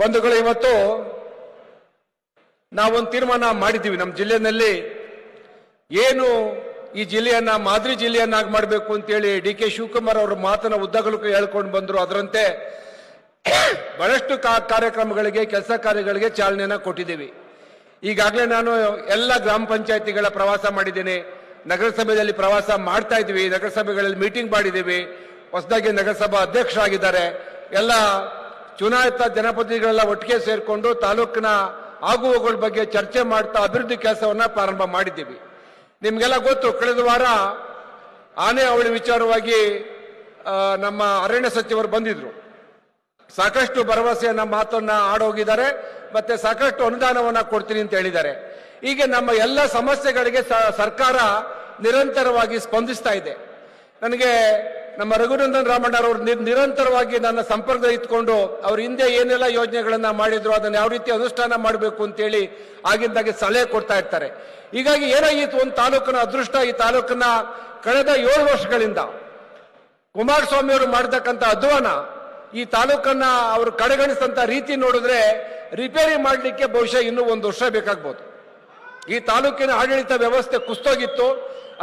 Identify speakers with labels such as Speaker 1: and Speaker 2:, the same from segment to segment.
Speaker 1: ಬಂಧುಗಳು, ಇವತ್ತು ನಾವೊಂದು ತೀರ್ಮಾನ ಮಾಡಿದ್ದೀವಿ ನಮ್ಮ ಜಿಲ್ಲೆಯಲ್ಲಿ. ಏನು ಈ ಜಿಲ್ಲೆಯನ್ನ, ಮಾದರಿ ಜಿಲ್ಲೆಯನ್ನಾಗಿ ಮಾಡಬೇಕು ಅಂತೇಳಿ ಡಿ ಕೆ ಶಿವಕುಮಾರ್ ಅವರ ಮಾತನ್ನ ಉದ್ದಗಲು ಹೇಳ್ಕೊಂಡು ಬಂದರು. ಅದರಂತೆ ಬಹಳಷ್ಟು ಕಾರ್ಯಕ್ರಮಗಳಿಗೆ, ಕೆಲಸ ಕಾರ್ಯಗಳಿಗೆ ಚಾಲನೆಯನ್ನ ಕೊಟ್ಟಿದ್ದೀವಿ. ಈಗಾಗಲೇ ನಾನು ಎಲ್ಲ ಗ್ರಾಮ ಪಂಚಾಯತಿಗಳ ಪ್ರವಾಸ ಮಾಡಿದ್ದೀನಿ. ನಗರಸಭೆಯಲ್ಲಿ ಪ್ರವಾಸ ಮಾಡ್ತಾ ಇದ್ವಿ ನಗರಸಭೆಗಳಲ್ಲಿ ಮೀಟಿಂಗ್ ಮಾಡಿದ್ದೀವಿ. ಹೊಸದಾಗಿ ನಗರಸಭಾ ಅಧ್ಯಕ್ಷರಾಗಿದ್ದಾರೆ. ಎಲ್ಲ ಚುನಾಯಿತ ಜನಪ್ರತಿನಿಧಿಗಳೆಲ್ಲ ಒಟ್ಟಿಗೆ ಸೇರಿಕೊಂಡು ತಾಲೂಕಿನ ಆಗುವಗಳ ಬಗ್ಗೆ ಚರ್ಚೆ ಮಾಡ್ತಾ ಅಭಿವೃದ್ಧಿ ಕೆಲಸವನ್ನ ಪ್ರಾರಂಭ ಮಾಡಿದ್ದೀವಿ. ನಿಮಗೆಲ್ಲ ಗೊತ್ತು, ಕಳೆದ ವಾರ ಆನೆ ಅವಳಿ ವಿಚಾರವಾಗಿ ನಮ್ಮ ಅರಣ್ಯ ಸಚಿವರು ಬಂದಿದ್ರು. ಸಾಕಷ್ಟು ಭರವಸೆಯನ್ನ ಮಾತನ್ನ ಆಡೋಗಿದ್ದಾರೆ, ಮತ್ತೆ ಸಾಕಷ್ಟು ಅನುದಾನವನ್ನ ಕೊಡ್ತೀನಿ ಅಂತ ಹೇಳಿದ್ದಾರೆ. ಹೀಗೆ ನಮ್ಮ ಎಲ್ಲ ಸಮಸ್ಯೆಗಳಿಗೆ ಸರ್ಕಾರ ನಿರಂತರವಾಗಿ ಸ್ಪಂದಿಸ್ತಾ ಇದೆ. ನನಗೆ ನಮ್ಮ ರಘುನಂದನ್ ರಾಮಣ್ಣ ಅವರು ನಿರಂತರವಾಗಿ ನನ್ನ ಸಂಪರ್ಕದಲ್ಲಿ ಇಟ್ಕೊಂಡು ಅವ್ರ ಹಿಂದೆ ಏನೆಲ್ಲ ಯೋಜನೆಗಳನ್ನ ಮಾಡಿದ್ರು, ಅದನ್ನ ಯಾವ ರೀತಿ ಅನುಷ್ಠಾನ ಮಾಡಬೇಕು ಅಂತೇಳಿ ಆಗಿಂದಾಗೆ ಸಲಹೆ ಕೊಡ್ತಾ ಇರ್ತಾರೆ. ಹೀಗಾಗಿ ಏನಾಗಿತ್ತು ಒಂದು ತಾಲೂಕಿನ ಅದೃಷ್ಟ, ಈ ತಾಲೂಕನ್ನ ಕಳೆದ ಏಳು ವರ್ಷಗಳಿಂದ ಕುಮಾರಸ್ವಾಮಿ ಅವರು ಮಾಡತಕ್ಕಂಥ ಅಧ್ವಾನ, ಈ ತಾಲೂಕನ್ನ ಅವರು ಕಡೆಗಣಿಸಿದಂತ ರೀತಿ ನೋಡಿದ್ರೆ ರಿಪೇರಿ ಮಾಡಲಿಕ್ಕೆ ಬಹುಶಃ ಇನ್ನೂ ಒಂದು ವರ್ಷ ಬೇಕಾಗ್ಬೋದು. ಈ ತಾಲೂಕಿನ ಆಡಳಿತ ವ್ಯವಸ್ಥೆ ಕುಸ್ತೋಗಿತ್ತು,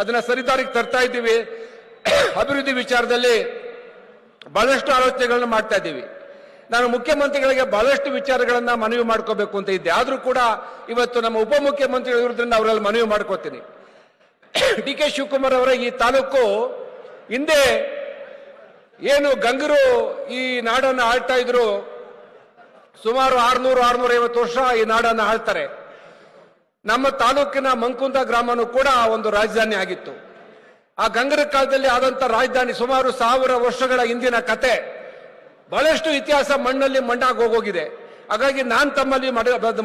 Speaker 1: ಅದನ್ನ ಸರಿದಾರಿಗೆ ತರ್ತಾ ಇದ್ದೀವಿ. ಅಭಿವೃದ್ಧಿ ವಿಚಾರದಲ್ಲಿ ಬಹಳಷ್ಟು ಆಲೋಚನೆಗಳನ್ನು ಮಾಡ್ತಾ ಇದ್ದೀವಿ. ನಾನು ಮುಖ್ಯಮಂತ್ರಿಗಳಿಗೆ ಬಹಳಷ್ಟು ವಿಚಾರಗಳನ್ನು ಮನವಿ ಮಾಡ್ಕೋಬೇಕು ಅಂತ ಇದ್ದೆ. ಆದರೂ ಕೂಡ ಇವತ್ತು ನಮ್ಮ ಉಪಮುಖ್ಯಮಂತ್ರಿಗಳು ಇರೋದ್ರಿಂದ ಅವರಲ್ಲಿ ಮನವಿ ಮಾಡ್ಕೋತೀನಿ. ಡಿ ಕೆ ಶಿವಕುಮಾರ್ ಅವರ ಈ ತಾಲೂಕು ಹಿಂದೆ ಏನು ಗಂಗರು ಈ ನಾಡನ್ನು ಆಳ್ತಾ ಇದ್ರು. ಸುಮಾರು ಆರ್ನೂರು ಆರ್ನೂರ ಐವತ್ತು ವರ್ಷ ಈ ನಾಡನ್ನು ಆಳ್ತಾರೆ. ನಮ್ಮ ತಾಲೂಕಿನ ಮಂಕುಂದ ಗ್ರಾಮನೂ ಕೂಡ ಒಂದು ರಾಜಧಾನಿ ಆಗಿತ್ತು. ಆ ಗಂಗರ ಕಾಲದಲ್ಲಿ ಆದಂತ ರಾಜಧಾನಿ ಸುಮಾರು ಸಾವಿರ ವರ್ಷಗಳ ಹಿಂದಿನ ಕತೆ. ಬಹಳಷ್ಟು ಇತಿಹಾಸ ಮಣ್ಣಲ್ಲಿ ಮಣ್ಣಾಗಿ ಹೋಗೋಗಿದೆ ಹಾಗಾಗಿ ನಾನು ತಮ್ಮಲ್ಲಿ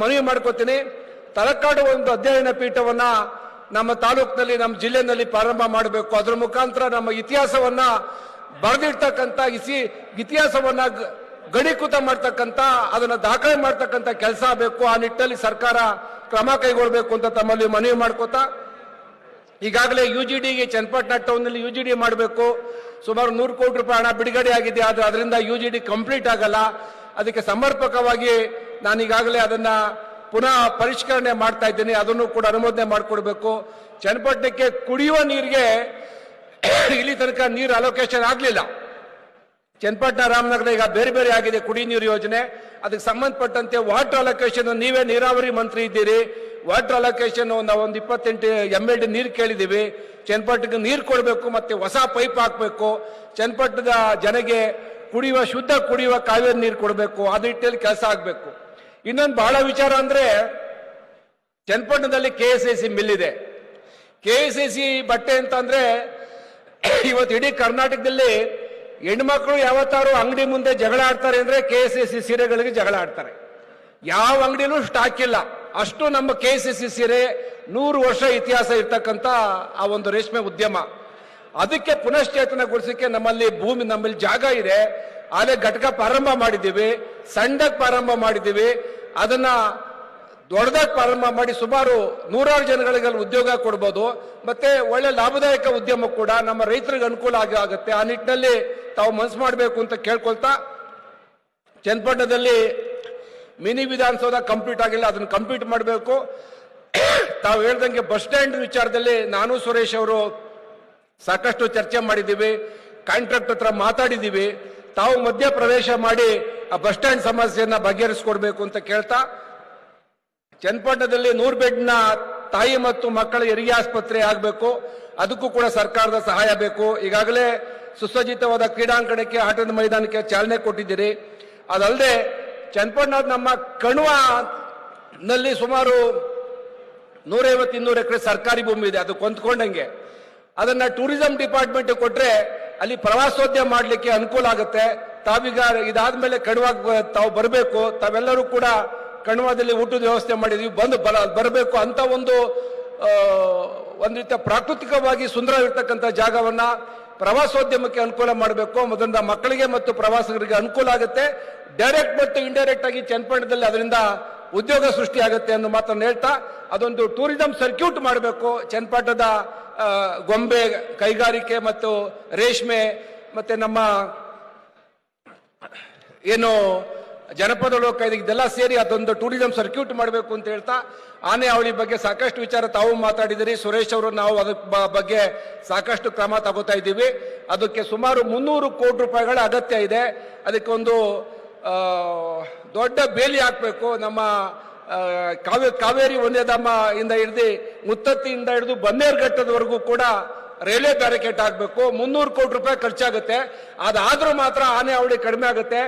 Speaker 1: ಮನವಿ ಮಾಡ್ಕೋತೀನಿ. ತಲಕಾಡು ಒಂದು ಅಧ್ಯಯನ ಪೀಠವನ್ನ ನಮ್ಮ ತಾಲೂಕಿನಲ್ಲಿ, ನಮ್ಮ ಜಿಲ್ಲೆನಲ್ಲಿ ಪ್ರಾರಂಭ ಮಾಡಬೇಕು. ಅದರ ಮುಖಾಂತರ ನಮ್ಮ ಇತಿಹಾಸವನ್ನ ಬರೆದಿರ್ತಕ್ಕಂಥ, ಇಸಿ, ಇತಿಹಾಸವನ್ನ ಗಣೀಕೃತ ಮಾಡ್ತಕ್ಕಂಥ, ಅದನ್ನ ದಾಖಲೆ ಮಾಡ್ತಕ್ಕಂಥ ಕೆಲಸ ಆಗಬೇಕು ಆ ನಿಟ್ಟಿನಲ್ಲಿ ಸರ್ಕಾರ ಕ್ರಮ ಕೈಗೊಳ್ಳಬೇಕು ಅಂತ ತಮ್ಮಲ್ಲಿ ಮನವಿ ಮಾಡ್ಕೋತಾ ಈಗಾಗಲೇ ಯು ಜಿ ಡಿಗೆ ಚನ್ನಪಟ್ಟಣ ಟೌನ್ನಲ್ಲಿ ಯು ಜಿ ಡಿ ಮಾಡಬೇಕು. ಸುಮಾರು ನೂರು ಕೋಟಿ ರೂಪಾಯಿ ಹಣ ಬಿಡುಗಡೆ ಆಗಿದೆ, ಆದರೆ ಅದರಿಂದ ಯು ಜಿ ಡಿ ಕಂಪ್ಲೀಟ್ ಆಗಲ್ಲ. ಅದಕ್ಕೆ ಸಮರ್ಪಕವಾಗಿ ನಾನು ಈಗಾಗಲೇ ಅದನ್ನು ಪುನಃ ಪರಿಷ್ಕರಣೆ ಮಾಡ್ತಾ ಇದ್ದೀನಿ. ಅದನ್ನು ಕೂಡ ಅನುಮೋದನೆ ಮಾಡಿಕೊಡ್ಬೇಕು. ಚನ್ನಪಟ್ಟಣಕ್ಕೆ ಕುಡಿಯುವ ನೀರಿಗೆ ಇಲ್ಲಿ ತನಕ ನೀರು ಅಲೋಕೇಶನ್ ಆಗಲಿಲ್ಲ. ಚನ್ನಪಟ್ಟಣ, ರಾಮನಗರ ಈಗ ಬೇರೆ ಬೇರೆ ಆಗಿದೆ ಕುಡಿ ನೀರು ಯೋಜನೆ. ಅದಕ್ಕೆ ಸಂಬಂಧಪಟ್ಟಂತೆ ವಾಟರ್ ಅಲೋಕೇಶನ್ ನೀವೇ ನೀರಾವರಿ ಮಂತ್ರಿ ಇದ್ದೀರಿ. ವಾಟರ್ ಅಲೋಕೇಶನ್ ನಾವು ಒಂದು ಇಪ್ಪತ್ತೆಂಟು ಎಂ ಎಲ್ ಡಿ ನೀರು ಕೇಳಿದ್ದೀವಿ ಚನ್ನಪಟ್ಟಣಕ್ಕೆ ನೀರು ಕೊಡಬೇಕು ಮತ್ತೆ ಹೊಸ ಪೈಪ್ ಹಾಕಬೇಕು. ಚನ್ನಪಟ್ಟಣದ ಜನಗೆ ಕುಡಿಯುವ ಶುದ್ಧ ಕುಡಿಯುವ ಕಾವೇರಿ ನೀರು ಕೊಡಬೇಕು. ಅದು ನಿಟ್ಟಿನಲ್ಲಿ ಕೆಲಸ ಆಗಬೇಕು. ಇನ್ನೊಂದು ಬಹಳ ವಿಚಾರ ಅಂದ್ರೆ ಚನ್ನಪಟ್ಟಣದಲ್ಲಿ K S I C mill ಇದೆ. ಕೆ ಎಸ್ ಐ ಸಿ ಬಟ್ಟೆ ಅಂತಂದರೆ ಇವತ್ತು ಇಡೀ ಕರ್ನಾಟಕದಲ್ಲಿ ಹೆಣ್ಮಕ್ಳು ಯಾವತ್ತಾರು ಅಂಗಡಿ ಮುಂದೆ ಜಗಳ ಆಡ್ತಾರೆ ಅಂದ್ರೆ ಕೆ ಎಸ್ ಐ ಸಿ ಸೀರೆಗಳಿಗೆ ಜಗಳ ಆಡ್ತಾರೆ. ಯಾವ ಅಂಗಡಿಲೂ ಸ್ಟಾಕ್ ಇಲ್ಲ. ಅಷ್ಟು ನಮ್ಮ ಕೆ ಸಿ ಸಿ ಸೀರೆ ನೂರು ವರ್ಷ ಇತಿಹಾಸ ಇರ್ತಕ್ಕಂಥ ಆ ಒಂದು ರೇಷ್ಮೆ ಉದ್ಯಮ. ಅದಕ್ಕೆ ಪುನಶ್ಚೇತನಗೊಳಿಸಕ್ಕೆ ನಮ್ಮಲ್ಲಿ ಭೂಮಿ, ನಮ್ಮಲ್ಲಿ ಜಾಗ ಇದೆ. ಆಲೆ ಘಟಕ ಪ್ರಾರಂಭ ಮಾಡಿದ್ದೀವಿ. ಸಣ್ಣಕ್ಕೆ ಪ್ರಾರಂಭ ಮಾಡಿದ್ದೀವಿ. ಅದನ್ನ ದೊಡ್ಡದಾಗಿ ಪ್ರಾರಂಭ ಮಾಡಿ ಸುಮಾರು ನೂರಾರು ಜನಗಳಿಗೆ ಅಲ್ಲಿ ಉದ್ಯೋಗ ಕೊಡ್ಬೋದು. ಮತ್ತೆ ಒಳ್ಳೆ ಲಾಭದಾಯಕ ಉದ್ಯಮ ಕೂಡ ನಮ್ಮ ರೈತರಿಗೆ ಅನುಕೂಲ ಆಗಿ ಆಗುತ್ತೆ. ಆ ನಿಟ್ಟಿನಲ್ಲಿ ತಾವು ಮನಸ್ಸು ಮಾಡಬೇಕು ಅಂತ ಕೇಳ್ಕೊಳ್ತಾ, ಚನ್ನಪಟ್ಟಣದಲ್ಲಿ ಮಿನಿ ವಿಧಾನಸೌಧ ಕಂಪ್ಲೀಟ್ ಆಗಿಲ್ಲ, ಅದನ್ನು ಕಂಪ್ಲೀಟ್ ಮಾಡಬೇಕು. ತಾವು ಹೇಳ್ದಂಗೆ ಬಸ್ ಸ್ಟ್ಯಾಂಡ್ ವಿಚಾರದಲ್ಲಿ ನಾನು ಸುರೇಶ್ ಅವರು ಸಾಕಷ್ಟು ಚರ್ಚೆ ಮಾಡಿದ್ದೀವಿ, ಕಾಂಟ್ರಾಕ್ಟ್ ಹತ್ರ ಮಾತಾಡಿದ್ದೀವಿ. ತಾವು ಮಧ್ಯ ಪ್ರವೇಶ ಮಾಡಿ ಆ ಬಸ್ ಸ್ಟ್ಯಾಂಡ್ ಸಮಸ್ಯೆಯನ್ನ ಬಗೆಹರಿಸ್ಕೊಡ್ಬೇಕು ಅಂತ ಕೇಳ್ತಾ, ಚನ್ನಪಟ್ಟಣದಲ್ಲಿ ನೂರು ಬೆಡ್ನ ತಾಯಿ ಮತ್ತು ಮಕ್ಕಳ ಹೆರಿಗೆ ಆಸ್ಪತ್ರೆ ಆಗಬೇಕು, ಅದಕ್ಕೂ ಕೂಡ ಸರ್ಕಾರದ ಸಹಾಯ ಬೇಕು. ಈಗಾಗಲೇ ಸುಸಜ್ಜಿತವಾದ ಕ್ರೀಡಾಂಗಣಕ್ಕೆ, ಆಟದ ಮೈದಾನಕ್ಕೆ ಚಾಲನೆ ಕೊಟ್ಟಿದ್ದೀರಿ. ಅದಲ್ಲದೆ ಚನ್ನಪಟ್ಟಣ ನಮ್ಮ ಕಣುವ ನಲ್ಲಿ ಸುಮಾರು ನೂರೈವತ್ತು ಇನ್ನೂರು ಎಕರೆ ಸರ್ಕಾರಿ ಭೂಮಿ ಇದೆ, ಅದು ಕೊಂತ್ಕೊಂಡಂಗೆ ಅದನ್ನ ಟೂರಿಸಂ ಡಿಪಾರ್ಟ್ಮೆಂಟ್ ಕೊಟ್ರೆ ಅಲ್ಲಿ ಪ್ರವಾಸೋದ್ಯಮ ಮಾಡಲಿಕ್ಕೆ ಅನುಕೂಲ ಆಗುತ್ತೆ. ತಾವೀಗ ಇದಾದ್ಮೇಲೆ ಕಣುವ ತಾವು ಬರಬೇಕು, ತಾವೆಲ್ಲರೂ ಕೂಡ ಕಣುವದಲ್ಲಿ ಊಟದ ವ್ಯವಸ್ಥೆ ಮಾಡಿದ್ವಿ, ಬಂದು ಬರ, ಬರಬೇಕು ಅಂತ ಒಂದು ಒಂದು ರೀತಿಯ ಪ್ರಾಕೃತಿಕವಾಗಿ ಸುಂದರವಿರ್ತಕ್ಕಂಥ ಜಾಗವನ್ನ ಪ್ರವಾಸೋದ್ಯಮಕ್ಕೆ ಅನುಕೂಲ ಮಾಡಬೇಕು. ಅದರಿಂದ ಮಕ್ಕಳಿಗೆ ಮತ್ತು ಪ್ರವಾಸಿಗರಿಗೆ ಅನುಕೂಲ ಆಗುತ್ತೆ. ಡೈರೆಕ್ಟ್ ಮತ್ತು ಇಂಡೈರೆಕ್ಟ್ ಆಗಿ ಚನ್ನಪಟ್ಟಣದಲ್ಲಿ ಅದರಿಂದ ಉದ್ಯೋಗ ಸೃಷ್ಟಿ ಆಗುತ್ತೆ ಅನ್ನೋ ಮಾತನ್ನು ಹೇಳ್ತಾ, ಅದೊಂದು ಟೂರಿಸಂ ಸರ್ಕ್ಯೂಟ್ ಮಾಡಬೇಕು. ಚನ್ನಪಟ್ಟಣದ ಗೊಂಬೆ ಕೈಗಾರಿಕೆ ಮತ್ತು ರೇಷ್ಮೆ ಮತ್ತೆ ನಮ್ಮ, ಏನು ಜನಪದ ಲೋಕ ಇದೆಲ್ಲ ಸೇರಿ ಅದೊಂದು ಟೂರಿಸಂ ಸರ್ಕ್ಯೂಟ್ ಮಾಡಬೇಕು ಅಂತ ಹೇಳ್ತಾ ಆನೆ ಅವಳಿ ಬಗ್ಗೆ ಸಾಕಷ್ಟು ವಿಚಾರ ತಾವು ಮಾತಾಡಿದಿರಿ. ಸುರೇಶ್ ಅವರು ನಾವು ಅದಕ್ಕೆ ಬಗ್ಗೆ ಸಾಕಷ್ಟು ಕ್ರಮ ತಗೋತಾ ಇದ್ದೀವಿ. ಅದಕ್ಕೆ ಸುಮಾರು ಮುನ್ನೂರು ಕೋಟಿ ರೂಪಾಯಿಗಳ ಅಗತ್ಯ ಇದೆ. ಅದಕ್ಕೆ ಒಂದು ದೊಡ್ಡ ಬೇಲಿ ಹಾಕಬೇಕು. ನಮ್ಮ ಕಾವೇ ಕಾವೇರಿ ಒಂದೇದಮ್ಮ ಇಂದ ಹಿಡಿದು ಮುತ್ತತ್ತಿಯಿಂದ ಹಿಡಿದು ಬನ್ನೇರ್ಘಟ್ಟದವರೆಗೂ ಕೂಡ ರೈಲ್ವೆ ಬ್ಯಾರಿಕೇಡ್ ಆಗಬೇಕು ಮುನ್ನೂರು ಕೋಟಿ ರೂಪಾಯಿ ಖರ್ಚಾಗುತ್ತೆ. ಅದಾದರೂ ಮಾತ್ರ ಆನೆ ಅವಳಿ ಕಡಿಮೆ ಆಗುತ್ತೆ.